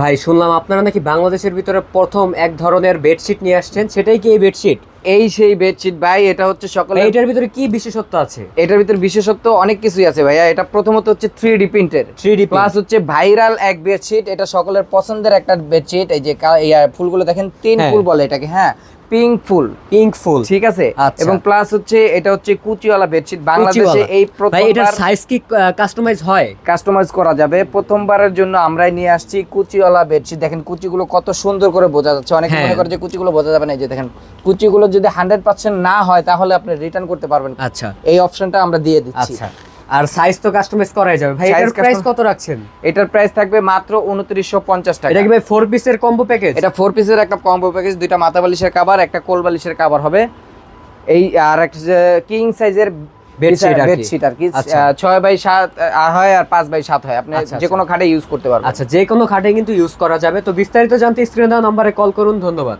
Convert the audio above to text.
ভাই শুনলাম আপনারা নাকি বাংলাদেশের ভিতরে প্রথম এক ধরনের বেডশিট নিয়ে আসছেন। সেটাই কি এই বেডশিট? এই সেই বেডশিট ভাই এটা হচ্ছে সকলে এটার ভিতরে কি বিশেষত্ব আছে? এটার ভিতরে বিশেষত্ব অনেক কিছুই আছে ভাইয়া। এটা প্রথমত হচ্ছে থ্রি ডি প্রিন্টের। থ্রি ডি প্লাস হচ্ছে ভাইরাল এক বেডশিট। এটা সকলের পছন্দের একটা বেডশিট। এই যে ফুলগুলো দেখেন তিন হ্যাঁ। ফুল বলে এটাকে হ্যাঁ। পিঙ্ক ফুল। পিঙ্ক ফুল। ঠিক আছে? আচ্ছা। এবং প্লাস হচ্ছে এটা হচ্ছে কুচিওয়ালা বেডশিট বাংলাদেশে এই ভাই এটার সাইজ কি কাস্টমাইজ হয়? কাস্টমাইজ করা যাবে। প্রথমবারের জন্য আমরাই নিয়ে আসছি কুচিওয়ালা বেডশিট দেখেন কুচিগুলো কত সুন্দর করে বোঝা যাচ্ছে। অনেকে হ্যাঁ। মনে করে যে কুচিগুলো বোঝা যাবে না। এই যে দেখেন কুচিগুলো যদি হান্ড্রেড পার্সেন্ট না হয় তাহলে আপনি রিটার্ন করতে পারবেন। আচ্ছা। এই অপশনটা আমরা দিয়ে দিচ্ছি। আচ্ছা। আর সাইজ তো কাস্টমাইজ করাই যাবে। ভাই এটার প্রাইস কত রাখছেন? এটার প্রাইস থাকবে মাত্র উনত্রিশশো পঞ্চাশ টাকা। এটা কি ভাই ফোর পিসের কম্বো প্যাকেজ এটা ফোর পিসের একটা কম্বো প্যাকেজ দুইটা মাথা বালিশের কাবার একটা কোল বালিশের কাবার হবে। এই আর একটা কিং। সাইজের। বেডশিট আর কি। আচ্ছা। ছয় বাই সাত হয় আর পাঁচ বাই সাত হয়। আপনি আচ্ছা, যে কোনো খাটে ইউজ করতে পারবেন। আচ্ছা যে কোনো খাটে কিন্তু ইউজ করা যাবে। তো বিস্তারিত জানতে স্ক্রিনে দেওয়া নম্বরে কল করুন। ধন্যবাদ।